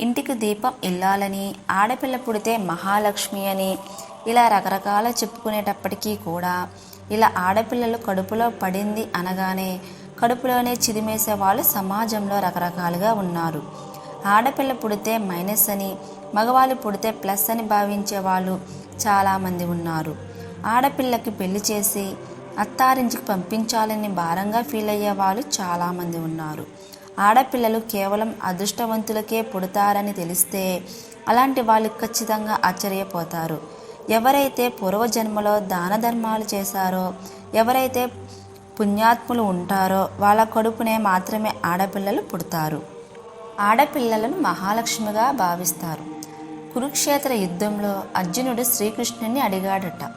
ఇంటికి దీపం ఇల్లాలని ఆడపిల్ల పుడితే మహాలక్ష్మి అని ఇలా రకరకాల చెప్పుకునేటప్పటికీ కూడా ఇలా ఆడపిల్లలు కడుపులో పడింది అనగానే కడుపులోనే చిదిమేసే వాళ్ళు సమాజంలో రకరకాలుగా ఉన్నారు. ఆడపిల్ల పుడితే మైనస్ అని మగవాళ్ళు పుడితే ప్లస్ అని భావించే వాళ్ళు చాలామంది ఉన్నారు. ఆడపిల్లకి పెళ్ళి చేసి అత్తారింటికి పంపించాలని భారంగా ఫీల్ అయ్యే వాళ్ళు చాలామంది ఉన్నారు. ఆడపిల్లలు కేవలం అదృష్టవంతులకే పుడతారని తెలిస్తే అలాంటి వాళ్ళు ఖచ్చితంగా ఆశ్చర్యపోతారు. ఎవరైతే పూర్వజన్మలో దాన ధర్మాలు చేశారో ఎవరైతే పుణ్యాత్ములు ఉంటారో వాళ్ళ కడుపునే మాత్రమే ఆడపిల్లలు పుడతారు. ఆడపిల్లలను మహాలక్ష్మిగా భావిస్తారు. కురుక్షేత్ర యుద్ధంలో అర్జునుడు శ్రీకృష్ణుని అడిగాడట.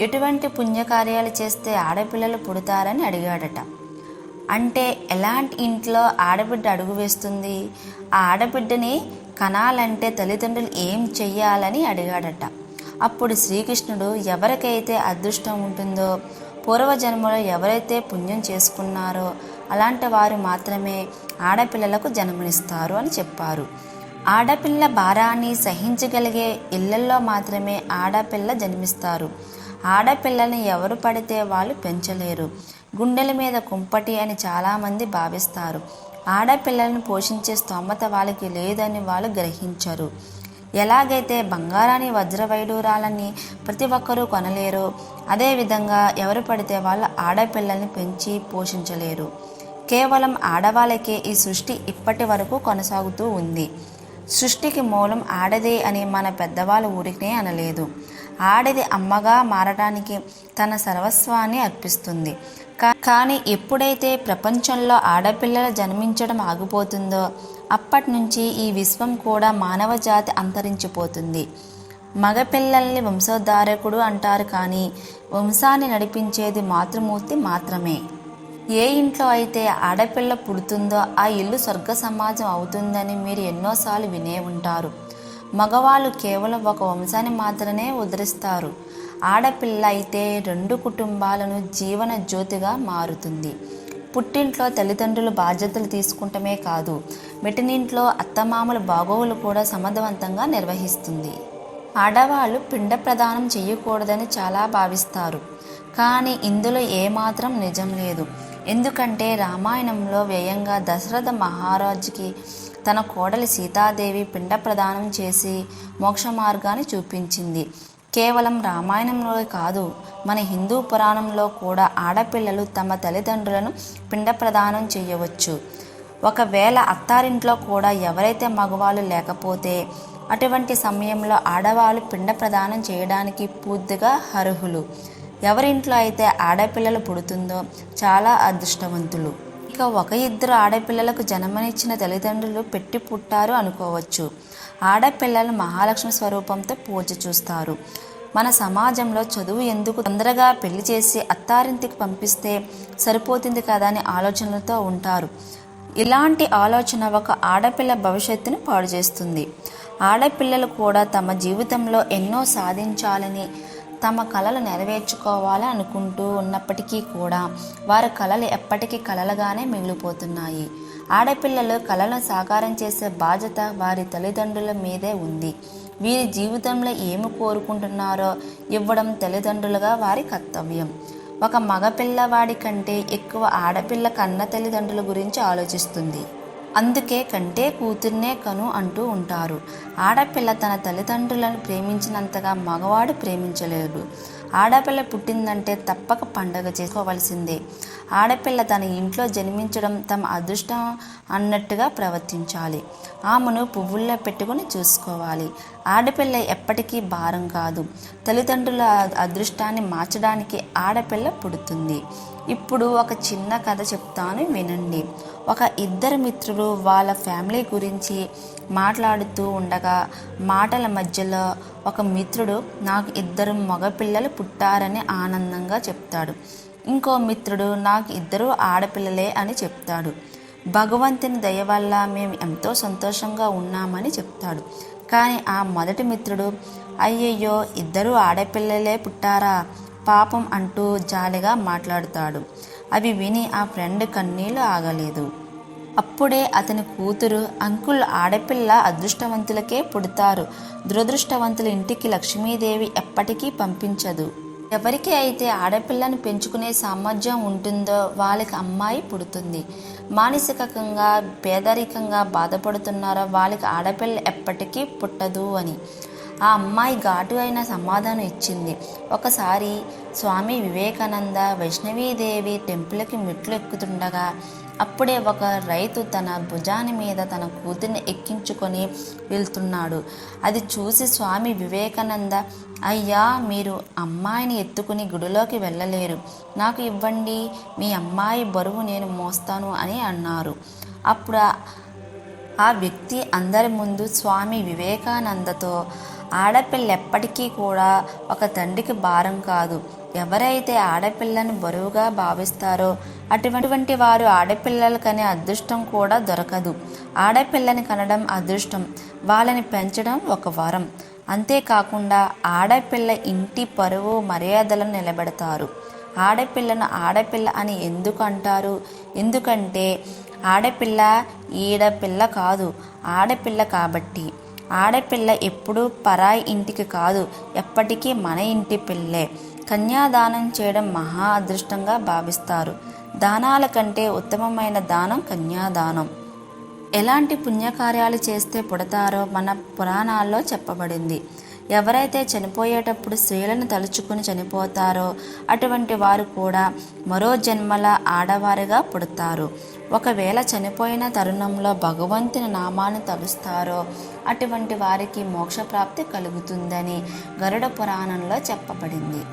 ఎటువంటి పుణ్యకార్యాలు చేస్తే ఆడపిల్లలు పుడతారని అడిగాడట. అంటే ఎలాంటి ఇంట్లో ఆడబిడ్డ అడుగు వేస్తుంది? ఆ ఆడబిడ్డని కనాలంటే తల్లిదండ్రులు ఏం చెయ్యాలని అడిగాడట. అప్పుడు శ్రీకృష్ణుడు ఎవరికైతే అదృష్టం ఉంటుందో పూర్వజన్మలో ఎవరైతే పుణ్యం చేసుకున్నారో అలాంటి వారు మాత్రమే ఆడపిల్లలకు జన్మనిస్తారు అని చెప్పారు. ఆడపిల్ల భారాన్ని సహించగలిగే ఇళ్ళల్లో మాత్రమే ఆడపిల్ల జన్మిస్తారు. ఆడపిల్లని ఎవరు పడితే వాళ్ళు పెంచలేరు. గుండెల మీద కుంపటి అని చాలామంది భావిస్తారు. ఆడపిల్లలను పోషించే స్తోమత వాళ్ళకి లేదని వాళ్ళు గ్రహించరు. ఎలాగైతే బంగారాన్ని వజ్రవైడూరాలని ప్రతి ఒక్కరూ కొనలేరు అదేవిధంగా ఎవరు పడితే వాళ్ళు ఆడపిల్లల్ని పెంచి పోషించలేరు. కేవలం ఆడవాళ్ళకే ఈ సృష్టి ఇప్పటి వరకు కొనసాగుతూ ఉంది. సృష్టికి మూలం ఆడదే అని మన పెద్దవాళ్ళు ఊరికినే అనలేదు. ఆడది అమ్మగా మారడానికి తన సర్వస్వాన్ని అర్పిస్తుంది. కానీ ఎప్పుడైతే ప్రపంచంలో ఆడపిల్లలు జన్మించడం ఆగిపోతుందో అప్పటి నుంచి ఈ విశ్వం కూడా మానవ జాతి అంతరించిపోతుంది. మగపిల్లల్ని వంశోద్ధారకుడు అంటారు కానీ వంశాన్ని నడిపించేది మాతృమూర్తి మాత్రమే. ఏ ఇంట్లో అయితే ఆడపిల్ల పుడుతుందో ఆ ఇల్లు స్వర్గ సమాజం అవుతుందని మీరు ఎన్నోసార్లు వినే ఉంటారు. మగవాళ్ళు కేవలం ఒక వంశాన్ని మాత్రమే ఉద్ధరిస్తారు. ఆడపిల్ల అయితే రెండు కుటుంబాలను జీవన జ్యోతిగా మారుతుంది. పుట్టింట్లో తల్లిదండ్రులు బాధ్యతలు తీసుకుంటమే కాదు మెటినింట్లో అత్తమామల బాగోగులు కూడా సమర్థవంతంగా నిర్వహిస్తుంది. ఆడవాళ్ళు పిండ ప్రదానం చేయకూడదని చాలా భావిస్తారు. కానీ ఇందులో ఏమాత్రం నిజం లేదు. ఎందుకంటే రామాయణంలో వ్యయంగా దశరథ మహారాజుకి తన కోడలి సీతాదేవి పిండ ప్రదానం చేసి మోక్ష మార్గాన్ని చూపించింది. కేవలం రామాయణంలో కాదు మన హిందూ పురాణంలో కూడా ఆడపిల్లలు తమ తల్లిదండ్రులను పిండ ప్రదానం చేయవచ్చు. ఒకవేళ అత్తారింట్లో కూడా ఎవరైతే మగవాళ్ళు లేకపోతే అటువంటి సమయంలో ఆడవాళ్ళు పిండ ప్రదానం చేయడానికి పూర్తిగా అర్హులు. ఎవరింట్లో అయితే ఆడపిల్లలు పుడుతుందో చాలా అదృష్టవంతులు. ఇక ఒక ఇద్దరు ఆడపిల్లలకు జన్మనిచ్చిన తల్లిదండ్రులు పెట్టి పుట్టారు అనుకోవచ్చు. ఆడపిల్లలు మహాలక్ష్మి స్వరూపంతో పూజ చూస్తారు. మన సమాజంలో చదువు ఎందుకు తొందరగా పెళ్ళి చేసి అత్తారింటికి పంపిస్తే సరిపోతుంది కదా అని ఆలోచనలతో ఉంటారు. ఇలాంటి ఆలోచన ఒక ఆడపిల్ల భవిష్యత్తును పాడు చేస్తుంది ఆడపిల్లలు కూడా తమ జీవితంలో ఎన్నో సాధించాలని తమ కళలు నెరవేర్చుకోవాలని అనుకుంటూ ఉన్నప్పటికీ కూడా వారి కళలు ఎప్పటికీ కళలుగానే మిగిలిపోతున్నాయి. ఆడపిల్లలు కళలను సాకారం చేసే బాధ్యత వారి తల్లిదండ్రుల మీదే ఉంది. వీరి జీవితంలో ఏమి కోరుకుంటున్నారో ఇవ్వడం తల్లిదండ్రులుగా వారి కర్తవ్యం. ఒక మగపిల్లవాడి కంటే ఎక్కువ ఆడపిల్ల కన్న తల్లిదండ్రుల గురించి ఆలోచిస్తుంది. అందుకే కంటే కూతుర్నే కను అంటూ ఉంటారు. ఆడపిల్ల తన తల్లిదండ్రులను ప్రేమించినంతగా మగవాడు ప్రేమించలేడు. ఆడపిల్ల పుట్టిందంటే తప్పక పండగ చేసుకోవలసిందే. ఆడపిల్ల తన ఇంట్లో జన్మించడం తమ అదృష్టం అన్నట్టుగా ప్రవర్తించాలి. ఆమెను పువ్వుల్లో పెట్టుకొని చూసుకోవాలి. ఆడపిల్ల ఎప్పటికీ భారం కాదు. తల్లిదండ్రుల అదృష్టాన్ని మార్చడానికి ఆడపిల్ల పుడుతుంది. ఇప్పుడు ఒక చిన్న కథ చెప్తాను వినండి. ఒక ఇద్దరు మిత్రులు వాళ్ళ ఫ్యామిలీ గురించి మాట్లాడుతూ ఉండగా మాటల మధ్యలో ఒక మిత్రుడు నాకు ఇద్దరు మగపిల్లలు పుట్టారని ఆనందంగా చెప్తాడు. ఇంకో మిత్రుడు నాకు ఇద్దరు ఆడపిల్లలే అని చెప్తాడు. భగవంతుని దయ వల్ల మేము ఎంతో సంతోషంగా ఉన్నామని చెప్తాడు. కానీ ఆ మొదటి మిత్రుడు అయ్యయ్యో ఇద్దరు ఆడపిల్లలే పుట్టారా? పాపం అంటూ జాలిగా మాట్లాడుతాడు. అవి విని ఆ ఫ్రెండ్ కన్నీళ్ళు ఆగలేదు. అప్పుడే అతని కూతురు అంకుల్ ఆడపిల్ల అదృష్టవంతులకే పుడతారు. దురదృష్టవంతుల ఇంటికి లక్ష్మీదేవి ఎప్పటికీ పంపించదు. ఎవరికి అయితే ఆడపిల్లను పెంచుకునే సామర్థ్యం ఉంటుందో వాళ్ళకి అమ్మాయి పుడుతుంది. మానసికంగా పేదరికంగా బాధపడుతున్నారో వాళ్ళకి ఆడపిల్ల ఎప్పటికీ పుట్టదు అని. ఆ అమ్మాయి ఘాటు అయిన సమాధానం ఇచ్చింది. ఒకసారి స్వామి వివేకానంద వైష్ణవీదేవి టెంపుల్కి మెట్లు ఎక్కుతుండగా అప్పుడే ఒక రైతు తన భుజాని మీద తన కూతుర్ని ఎక్కించుకొని వెళ్తున్నాడు. అది చూసి స్వామి వివేకానంద అయ్యా మీరు అమ్మాయిని ఎత్తుకుని గుడిలోకి వెళ్ళలేరు. నాకు ఇవ్వండి మీ అమ్మాయి బరువు నేను మోస్తాను అని అన్నారు. అప్పుడు ఆ- వ్యక్తి అందరి ముందు స్వామి వివేకానందతో ఆడపిల్ల ఎప్పటికీ కూడా ఒక తండ్రికి భారం కాదు. ఎవరైతే ఆడపిల్లను బరువుగా భావిస్తారో అటువంటి వారు ఆడపిల్లలు కనే అదృష్టం కూడా దొరకదు. ఆడపిల్లని కనడం అదృష్టం. వాళ్ళని పెంచడం ఒక వరం. అంతేకాకుండా ఆడపిల్ల ఇంటి పరువు మర్యాదలను నిలబెడతారు. ఆడపిల్లను ఆడపిల్ల అని ఎందుకు అంటారు? ఎందుకంటే ఆడపిల్ల ఈడపిల్ల కాదు ఆడపిల్ల కాబట్టి. ఆడపిల్ల ఎప్పుడూ పరాయి ఇంటికి కాదు ఎప్పటికీ మన ఇంటి పిల్లే. కన్యాదానం చేయడం మహా అదృష్టంగా భావిస్తారు. దానాల కంటే ఉత్తమమైన దానం కన్యాదానం. ఎలాంటి పుణ్యకార్యాలు చేస్తే పుడతారో మన పురాణాల్లో చెప్పబడింది. ఎవరైతే చనిపోయేటప్పుడు స్త్రీలను తలుచుకుని చనిపోతారో అటువంటి వారు కూడా మరో జన్మల ఆడవారిగా పుడతారు. ఒకవేళ చనిపోయిన తరుణంలో భగవంతుని నామాన్ని తలుస్తారో అటువంటి వారికి మోక్షప్రాప్తి కలుగుతుందని గరుడ పురాణంలో చెప్పబడింది.